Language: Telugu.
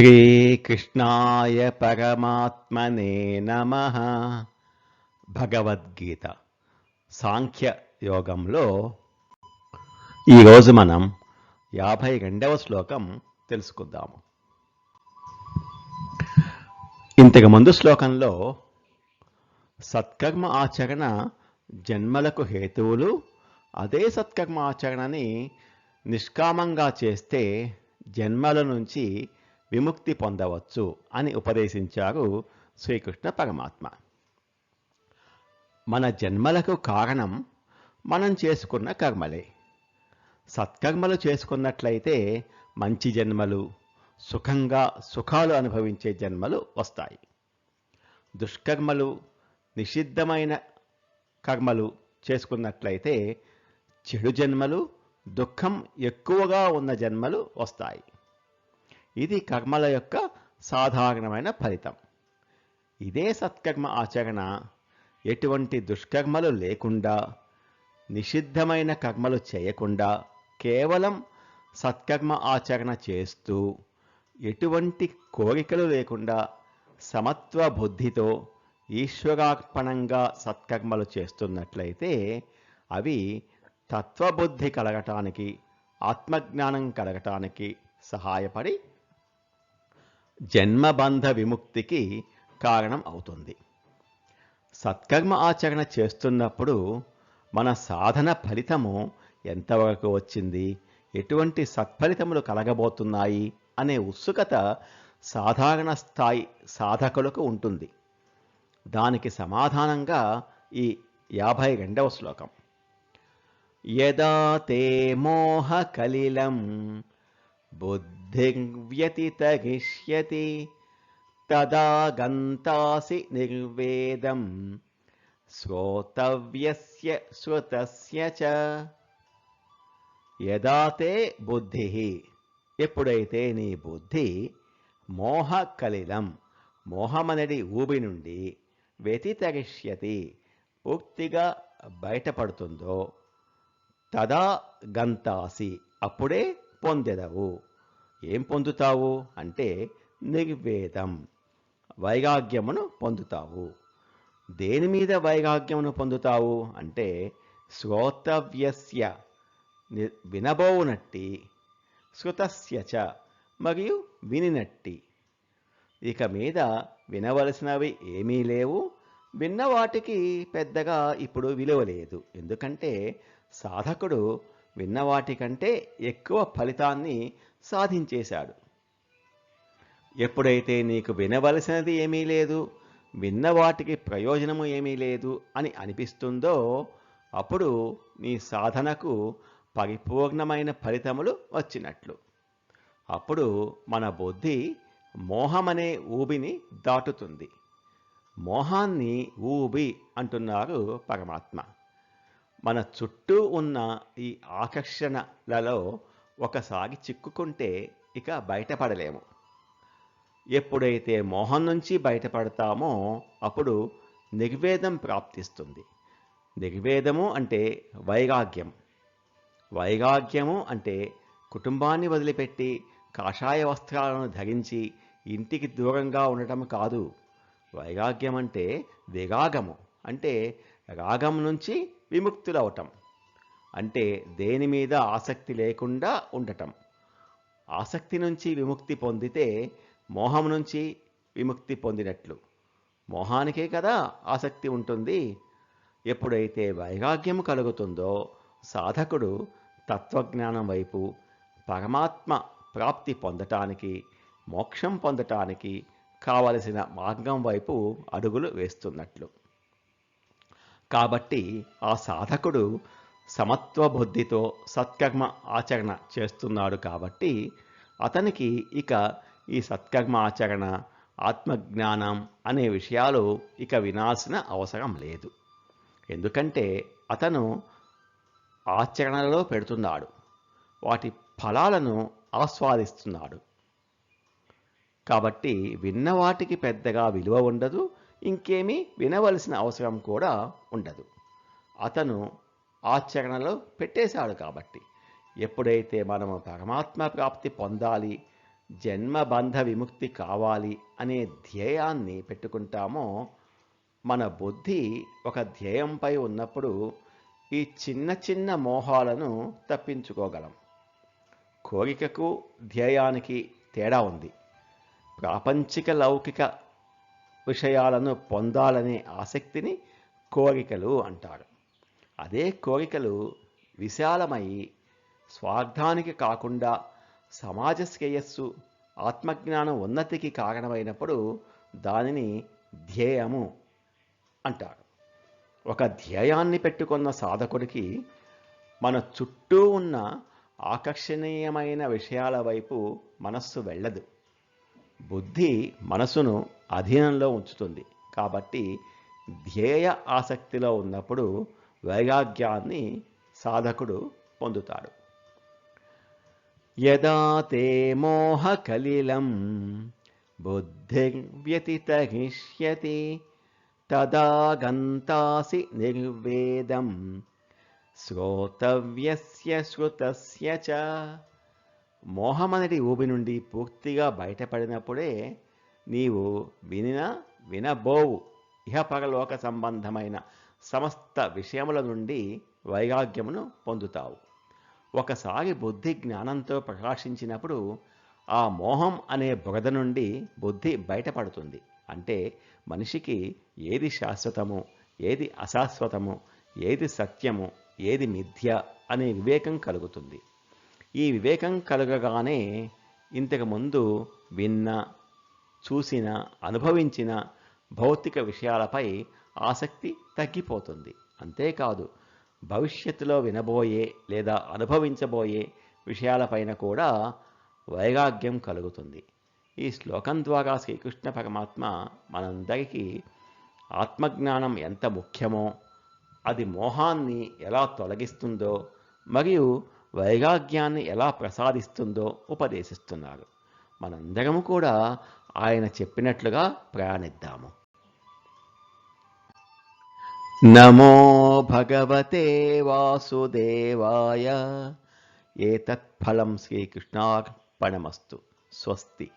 శ్రీకృష్ణాయ పరమాత్మనే నమ. భగవద్గీత సాంఖ్య యోగంలో ఈరోజు మనం యాభై రెండవ శ్లోకం తెలుసుకుందాము. ఇంతకు ముందు శ్లోకంలో సత్కర్మ ఆచరణ జన్మలకు హేతువులు అదే సత్కర్మ ఆచరణని నిష్కామంగా చేస్తే జన్మల నుంచి విముక్తి పొందవచ్చు అని ఉపదేశించారు శ్రీకృష్ణ పరమాత్మ. మన జన్మలకు కారణం మనం చేసుకున్న కర్మలే. సత్కర్మలు చేసుకున్నట్లయితే మంచి జన్మలు సుఖంగా సుఖాలు అనుభవించే జన్మలు వస్తాయి. దుష్కర్మలు నిషిద్ధమైన కర్మలు చేసుకున్నట్లయితే చెడు జన్మలు దుఃఖం ఎక్కువగా ఉన్న జన్మలు వస్తాయి. ఇది కర్మల యొక్క సాధారణమైన ఫలితం. ఇదే సత్కర్మ ఆచరణ. ఎటువంటి దుష్కర్మలు లేకుండా నిషిద్ధమైన కర్మలు చేయకుండా కేవలం సత్కర్మ ఆచరణ చేస్తూ ఎటువంటి కోరికలు లేకుండా సమత్వ బుద్ధితో ఈశ్వరార్పణంగా సత్కర్మలు చేస్తున్నట్లయితే అవి తత్వబుద్ధి కలగటానికి ఆత్మజ్ఞానం కలగటానికి సహాయపడి జన్మబంధ విముక్తికి కారణం అవుతుంది. సత్కర్మ ఆచరణ చేస్తున్నప్పుడు మన సాధన ఫలితము ఎంతవరకు వచ్చింది? ఎటువంటి సత్ఫలితములు కలగబోతున్నాయి? అనే ఉత్సుకత సాధారణ స్థాయి సాధకులకు ఉంటుంది. దానికి సమాధానంగా ఈ యాభై రెండవ శ్లోకం. యదా తే మోహకలిలం బుద్ధిర్వ్యతితగిష్యతి తదా గంతాసి నిర్వేదం శ్రోతవ్యస్య శ్రుతస్య చ. యదా తే బుద్ధి. ఎప్పుడైతే నీ బుద్ధి మోహకలిలం మోహమనడి ఊబి నుండి వ్యతితరిష్యతి పూర్తిగా బయటపడుతుందో తదా గంతాసి అప్పుడే పొందెదవు. ఏం పొందుతావు? అంటే నిర్వేదం వైరాగ్యమును పొందుతావు. దేని మీద వైరాగ్యమును పొందుతావు? అంటే శ్రోతవ్యస్య వినబోవునట్టి శృతస్య చ మరియు వినినట్టి. ఇక మీద వినవలసినవి ఏమీ లేవు. విన్న వాటికి పెద్దగా ఇప్పుడు విలువ లేదు. ఎందుకంటే సాధకుడు విన్నవాటికంటే ఎక్కువ ఫలితాన్ని సాధించేశాడు. ఎప్పుడైతే నీకు వినవలసినది ఏమీ లేదు విన్నవాటికి ప్రయోజనము ఏమీ లేదు అని అనిపిస్తుందో అప్పుడు నీ సాధనకు పరిపూర్ణమైన ఫలితములు వచ్చినట్లు. అప్పుడు మన బుద్ధి మోహమనే ఊబిని దాటుతుంది. మోహాన్ని ఊబి అంటున్నారు పరమాత్మ. మన చుట్టూ ఉన్న ఈ ఆకర్షణలలో ఒకసారి చిక్కుకుంటే ఇక బయటపడలేము. ఎప్పుడైతే మోహం నుంచి బయటపడతామో అప్పుడు నిర్వేదం ప్రాప్తిస్తుంది. నిర్వేదము అంటే వైరాగ్యం. వైరాగ్యము అంటే కుటుంబాన్ని వదిలిపెట్టి కాషాయ వస్త్రాలను ధరించి ఇంటికి దూరంగా ఉండటం కాదు. వైరాగ్యం అంటే విరాగము అంటే రాగం నుంచి విముక్తులవటం. అంటే దేని మీద ఆసక్తి లేకుండా ఉండటం. ఆసక్తి నుంచి విముక్తి పొందితే మోహం నుంచి విముక్తి పొందినట్లు. మోహానికే కదా ఆసక్తి ఉంటుంది. ఎప్పుడైతే వైరాగ్యం కలుగుతుందో సాధకుడు తత్వజ్ఞానం వైపు పరమాత్మ ప్రాప్తి పొందటానికి మోక్షం పొందటానికి కావలసిన మార్గం వైపు అడుగులు వేస్తున్నట్లు. కాబట్టి ఆ సాధకుడు సమత్వ బుద్ధితో సత్కర్మ ఆచరణ చేస్తున్నాడు కాబట్టి అతనికి ఇక ఈ సత్కర్మ ఆచరణ ఆత్మజ్ఞానం అనే విషయాలు ఇక వినాల్సిన అవసరం లేదు. ఎందుకంటే అతను ఆచరణలో పెడుతున్నాడు. వాటి ఫలాలను ఆస్వాదిస్తున్నాడు. కాబట్టి విన్న వాటికి పెద్దగా విలువ ఉండదు ఇంకేమీ వినవలసిన అవసరం కూడా ఉండదు. అతను ఆచరణలో పెట్టేశాడు కాబట్టి. ఎప్పుడైతే మనము పరమాత్మ ప్రాప్తి పొందాలి జన్మబంధ విముక్తి కావాలి అనే ధ్యేయాన్ని పెట్టుకుంటామో మన బుద్ధి ఒక ధ్యేయంపై ఉన్నప్పుడు ఈ చిన్న చిన్న మోహాలను తప్పించుకోగలం. కోరికకు ధ్యేయానికి తేడా ఉంది. ప్రాపంచిక లౌకిక విషయాలను పొందాలనే ఆసక్తిని కోరికలు అంటారు. అదే కోరికలు విశాలమై స్వార్థానికి కాకుండా సమాజ శ్రేయస్సు ఆత్మజ్ఞానం ఉన్నతికి కారణమైనప్పుడు దానిని ధ్యేయము అంటారు. ఒక ధ్యేయాన్ని పెట్టుకున్న సాధకుడికి మన చుట్టూ ఉన్న ఆకర్షణీయమైన విషయాల వైపు మనస్సు వెళ్ళదు. బుద్ధి మనసును అధీనంలో ఉంచుతుంది. కాబట్టి ధ్యేయ ఆసక్తిలో ఉన్నప్పుడు వైరాగ్యాన్ని సాధకుడు పొందుతాడు. యదా తే మోహకలిలం బుద్ధిర్వ్యతితరిష్యతి తదా గంతాసి నిర్వేదం శ్రోతవ్యస్య శ్రుతస్య చ. మోహమనటి ఊబి నుండి పూర్తిగా బయటపడినప్పుడే నీవు వినిన వినబోవు. ఇహపరలోక సంబంధమైన సమస్త విషయముల నుండి వైరాగ్యమును పొందుతావు. ఒకసారి బుద్ధి జ్ఞానంతో ప్రకాశించినప్పుడు ఆ మోహం అనే బురద నుండి బుద్ధి బయటపడుతుంది. అంటే మనిషికి ఏది శాశ్వతము ఏది అశాశ్వతము ఏది సత్యము ఏది మిథ్య అనే వివేకం కలుగుతుంది. ఈ వివేకం కలగగానే ఇంతకుముందు విన్న చూసిన అనుభవించిన భౌతిక విషయాలపై ఆసక్తి తగ్గిపోతుంది. అంతేకాదు భవిష్యత్తులో వినబోయే లేదా అనుభవించబోయే విషయాలపైన కూడా వైరాగ్యం కలుగుతుంది. ఈ శ్లోకం ద్వారా శ్రీకృష్ణ పరమాత్మ మనందరికీ ఆత్మజ్ఞానం ఎంత ముఖ్యమో అది మోహాన్ని ఎలా తొలగిస్తుందో మరియు వైరాగ్యాన్ని ఎలా ప్రసాదిస్తుందో ఉపదేశిస్తున్నారు. మనందరము కూడా ఆయన చెప్పినట్లుగా ప్రయాణిద్దాము. నమో భగవతే వాసుదేవాయ. ఏతత్ఫలం శ్రీకృష్ణార్పణమస్తు. స్వస్తి.